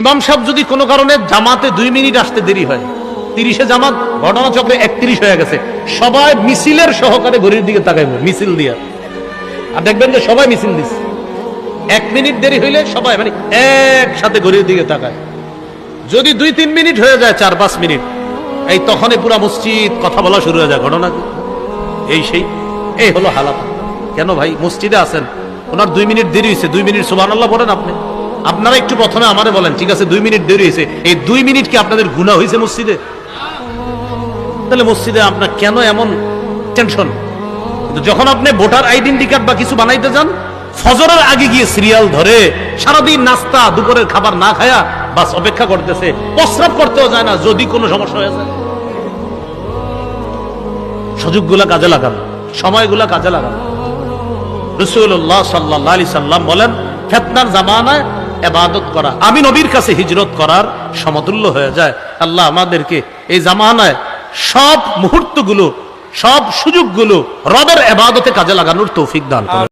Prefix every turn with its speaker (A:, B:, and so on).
A: ইমাম সাহেব যদি কোনো কারণে জামাতে দুই মিনিট আসতে দেরি হয়, তিরিশে জামাত, ঘটনা চক্রে একত্রিশ হয়ে গেছে, সবাই মিছিলের সহকারে ঘড়ির দিকে তাকাইব, মিছিল দিয়া। আর দেখবেন যে সবাই মিছিল দিচ্ছে এক মিনিট দেরি হইলে সবাই মানে একসাথে ঘড়ির দিকে তাকায়। যদি দুই তিন মিনিট হয়ে যায়, চার পাঁচ মিনিট, এই তখনই পুরা মসজিদ কথা বলা শুরু হয়ে যায়, ঘটনা এই সেই, এই হলো হালাত। কেন ভাই, মসজিদে আছেন, ওনার দুই মিনিট দেরি হয়েছে দুই মিনিট সুবাহ আল্লাহ বলেন আপনি। আপনারা একটু প্রথমে আমারে বলেন, ঠিক আছে? দুই মিনিট দেরি হয়েছে। এই দুই মিনিট কি আপনাদের গুণা হয়েছে মসজিদে? তাহলে মসজিদে আপনার কেন এমন টেনশন যখন আপনি ভোটার আইডেন্টি কার্ড বা কিছু বানাইতে যান, ফজরের আগে গিয়ে সিরিয়াল ধরে, সারাদিন নাস্তা, দুপুরের খাবার না খায়া বাস অপেক্ষা করতেছে। প্রস্রাব করতেও যায় না, যদি কোনো সমস্যা হয়ে যায়। সুযোগগুলা কাজে লাগান, সময়গুলা কাজে লাগান। রসুল্লাহ সাল্লাহ আলি সাল্লাম বলেন, ফেতনার জামানায় এবাদত করা, আমি নবীর কাছে হিজরত করার সমতুল্য হয়ে যায়। আল্লাহ আমাদেরকে এই জামানায় সব মুহূর্তগুলো, সব সুযোগগুলো রবের এবাদতে কাজে লাগানোর তৌফিক দান করে